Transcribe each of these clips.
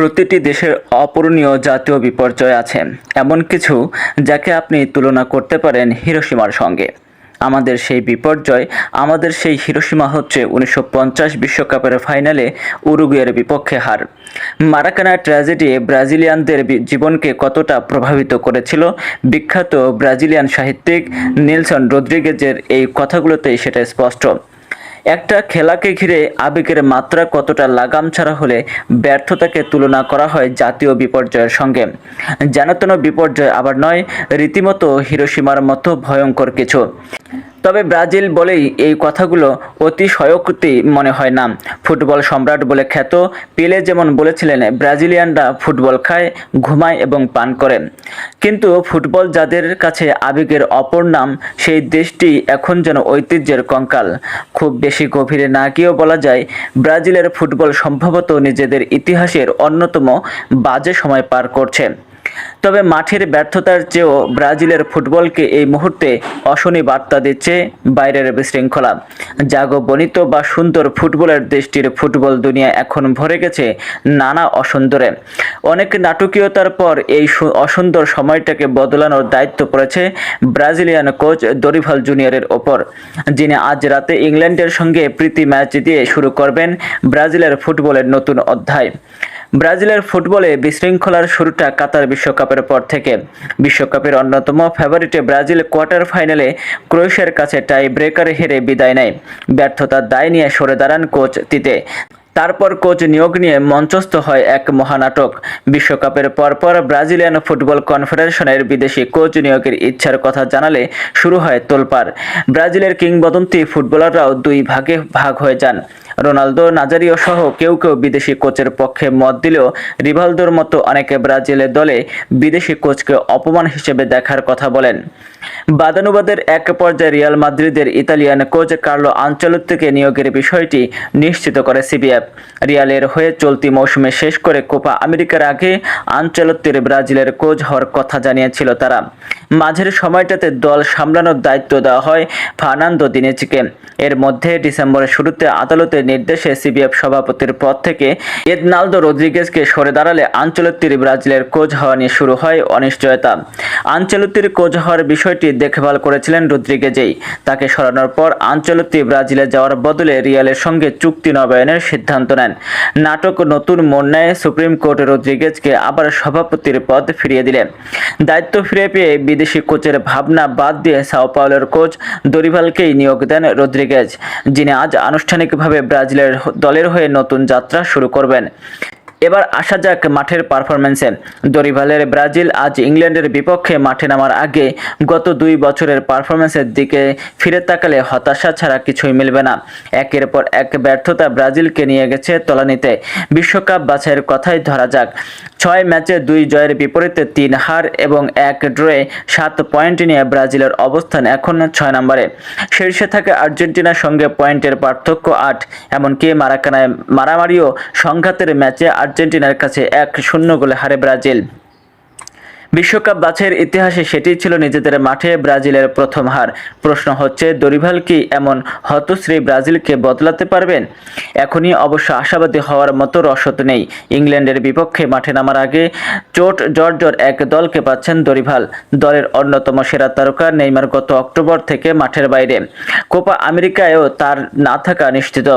প্রতিটি দেশের অপূরণীয় জাতীয় বিপর্যয় আছে, এমন কিছু যাকে আপনি তুলনা করতে পারেন হিরোসীমার সঙ্গে। আমাদের সেই বিপর্যয়, আমাদের সেই হিরোসীমা হচ্ছে উনিশশো পঞ্চাশ বিশ্বকাপের ফাইনালে উরুগুয়ের বিপক্ষে হার। মারাকানা ট্র্যাজেডি ব্রাজিলিয়ানদের জীবনকে কতটা প্রভাবিত করেছিল, বিখ্যাত ব্রাজিলিয়ান সাহিত্যিক নেলসন রদ্রিগেজের এই কথাগুলোতেই সেটা স্পষ্ট। একটা খেলাকে ঘিরে আবেগের মাত্রা কতটা লাগাম ছাড়া হলে ব্যর্থতাকে তুলনা করা হয় জাতীয় বিপর্যয়ের সঙ্গে। জানাতন বিপর্যয় আবার নয়, রীতিমতো হিরোসীমার মতো ভয়ঙ্কর কিছু। তবে ব্রাজিল বলেই এই কথাগুলো অতিশয়োক্তি মনে হয় না। ফুটবল সম্রাট বলে খ্যাত, পেলে যেমন বলেছিলেন, ব্রাজিলিয়ানরা ফুটবল খায়, ঘুমায় এবং পান করে। কিন্তু ফুটবল যাদের কাছে আবেগের অপর নাম, সেই দেশটি এখন যেন ঐতিহ্যের কঙ্কাল। খুব বেশি গভীরে না গিয়েও বলা যায়, ব্রাজিলের ফুটবল সম্ভবত নিজেদের ইতিহাসের অন্যতম বাজে সময় পার করছে। তবে মাঠের ব্যর্থতার চেয়েও ব্রাজিলের ফুটবলকে এই মুহূর্তে অশনি বার্তা দিচ্ছে বাইরের বিশৃঙ্খলা। জাগো বনিত বা সুন্দর ফুটবলের দেশটির ফুটবল দুনিয়া এখন ভরে গেছে নানা অসুন্দরে। অনেক নাটকীয়তার পর এই অসুন্দর সময়টাকে বদলানোর দায়িত্ব পড়েছে ব্রাজিলিয়ান কোচ দরিভাল জুনিয়রের ওপর। যিনি আজ রাতে ইংল্যান্ডের সঙ্গে প্রীতি ম্যাচ দিয়ে শুরু করবেন ব্রাজিলের ফুটবলের নতুন অধ্যায়। ব্রাজিলের ফুটবলে বিশৃঙ্খলার শুরুটা কাতার বিশ্বকাপের পর থেকে। বিশ্বকাপের অন্যতম ফেভারিটে ব্রাজিল কোয়ার্টার ফাইনালে ক্রোয়েশিয়ার কাছে টাই ব্রেকারে হেরে বিদায় নেয়। ব্যর্থতার দায় নিয়ে সরে দাঁড়ান কোচ তিতে। তারপর কোচ নিয়োগ নিয়ে মঞ্চস্থ হয় এক মহানাটক। বিশ্বকাপের পরপর ব্রাজিলিয়ান ফুটবল কনফেডারেশনের বিদেশি কোচ নিয়োগের ইচ্ছার কথা জানালে শুরু হয় তোলপাড়। ব্রাজিলের কিংবদন্তি ফুটবলাররাও দুই ভাগে ভাগ হয়ে যান। রোনালদো, নাজারিও সহ কেউ কেউ বিদেশি কোচের পক্ষে মত দিলেও রিভালদোর মতো অনেকে ব্রাজিলের দলে বিদেশি কোচকে অপমান হিসেবে দেখার কথা বলেন। বাদানুবাদের এক পর্যায়ে রিয়াল মাদ্রিদের ইতালিয়ান কোচ কার্লো আঞ্চলত্তিকে নিয়োগের বিষয়টি নিশ্চিত করে সিবিএফ। রিয়ালের হয়ে চলতি মৌসুমে শেষ করে কোপা আমেরিকার আগে আঞ্চলত্তির ব্রাজিলের কোচ হওয়ার কথা জানিয়েছিল তারা। মাঝের সময়টাতে দল সামলানোর দায়িত্ব দেওয়া হয় ফার্নান্দো দিনেচিকে এর মধ্যে ডিসেম্বরের শুরুতে আদালতের নির্দেশে সিবিএফ সভাপতির পদ থেকে এদনালদো রদ্রিগেজকে সরে দাঁড়ালে আঞ্চলত্তির ব্রাজিলের কোচ হওয়া নিয়ে শুরু হয় অনিশ্চয়তা। আঞ্চলত্তির কোচ হওয়ার বিষয়টি দেখভাল করেছিলেন রদ্রিগেজেই। তাকে সরানোর পর আঞ্চলত্তি ব্রাজিলে যাওয়ার বদলে রিয়ালের সঙ্গে চুক্তি নবায়নের সিদ্ধান্ত নেন। নাটক নতুন মোড় নেয় সুপ্রিম কোর্ট রদ্রিগেজকে আবার সভাপতির পদ ফিরিয়ে দিলেন। দায়িত্ব ফিরে পেয়ে বিদেশি কোচের ভাবনা বাদ দিয়ে সাও পাওলের কোচ দরিভালকেই নিয়োগ দেন রদ্রিগেজ, যিনি আজ আনুষ্ঠানিকভাবে ব্রাজিলের দলের হয়ে নতুন যাত্রা শুরু করবেন। এবার আসা যাক মাঠের পারফরমেন্সে দরিভালের ব্রাজিল আজ ইংল্যান্ডের বিপক্ষে মাঠে নামার আগে গত দুই বছরের পারফরমেন্সের দিকে ফিরে তাকালে হতাশা ছাড়া কিছুই মিলবে না। একের পর এক ব্যর্থতা ব্রাজিলকে নিয়ে গেছে তলানিতে। বিশ্বকাপ বাছাইয়ের কথাই ধরা যাক। ছয় ম্যাচে দুই জয়ের বিপরীতে তিন হার এবং এক ড্রয়ে সাত পয়েন্ট নিয়ে ব্রাজিলের অবস্থান এখন ছয় নম্বরে। শীর্ষে থাকে আর্জেন্টিনার সঙ্গে পয়েন্টের পার্থক্য আট। এমনকি মারাকানায় মারামারিও সংঘাতের ম্যাচে আর্জেন্টিনার কাছে এক শূন্য গোলে হারে ব্রাজিল। বিশ্বকাপ বাছের ইতিহাসে সেটি ছিল নিজেদের মাঠে ব্রাজিলের প্রথম হার। প্রশ্ন হচ্ছে, দরিভাল কি এমন হতশ্রী ব্রাজিলকে বদলাতে পারবেন? এখনই অবশ্য আশাবাদী হওয়ার মতো রসদ নেই। ইংল্যান্ডের বিপক্ষে মাঠে নামার আগে চোট জর্জর এক দলকে পাচ্ছেন দরিভাল। দলের অন্যতম সেরা তারকা নেইমার গত অক্টোবর থেকে মাঠের বাইরে। কোপা আমেরিকায়ও তার না থাকা নিশ্চিত।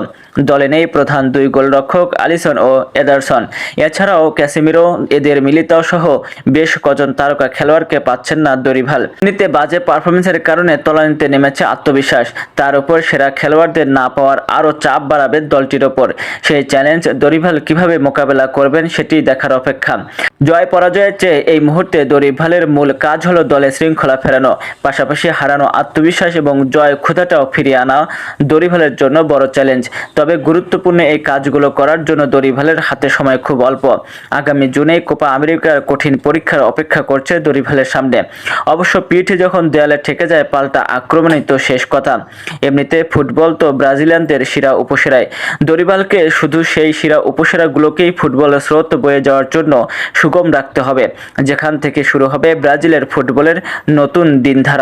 দলে নেই প্রধান দুই গোলরক্ষক আলিসন ও এদারসন। এছাড়াও ক্যাসিমিরো, এদের মিলিত সহ বেশ কজন তারকা খেলোয়াড়কে পাচ্ছেন না দরিভাল। নিতে বাজে পারফরমেন্সের কারণে তলানিতে নেমেছে আত্মবিশ্বাস। তার উপর সেরা খেলোয়াড়দের না পাওয়ার আরও চাপ বাড়াবে দলটির ওপর। সেই চ্যালেঞ্জ দরিভাল কীভাবে মোকাবেলা করবেন সেটি দেখার অপেক্ষা। জয় পরাজয়ের চেয়ে এই মুহূর্তে দরিভালের মূল কাজ হলো দলে শৃঙ্খলা ফেরানো। পাশাপাশি হারানো আত্মবিশ্বাস এবং জয় ক্ষুধাটাও ফিরিয়ে আনা দরিভালের জন্য বড় চ্যালেঞ্জ তবে গুরুত্বপূর্ণ এই কাজগুলো করার জন্য দরিভালের হাতে সময় খুব অল্প। আগামী জুনেই কোপা আমেরিকার কঠিন পরীক্ষার অপেক্ষা করছে দরিভালের সামনে। অবশ্য পিঠে যখন দেয়ালে ঠেকে যায়, পাল্টা আক্রমণই তো শেষ কথা। এমনিতে ফুটবল তো ব্রাজিলিয়ানদের শিরা উপসেরায়। দরিভালকে শুধু সেই শিরা উপসেরাগুলোকেই ফুটবলের স্রোত বয়ে যাওয়ার জন্য সুগম রাখতে হবে। যেখান থেকে শুরু হবে ব্রাজিলের ফুটবলের নতুন দিনধারা।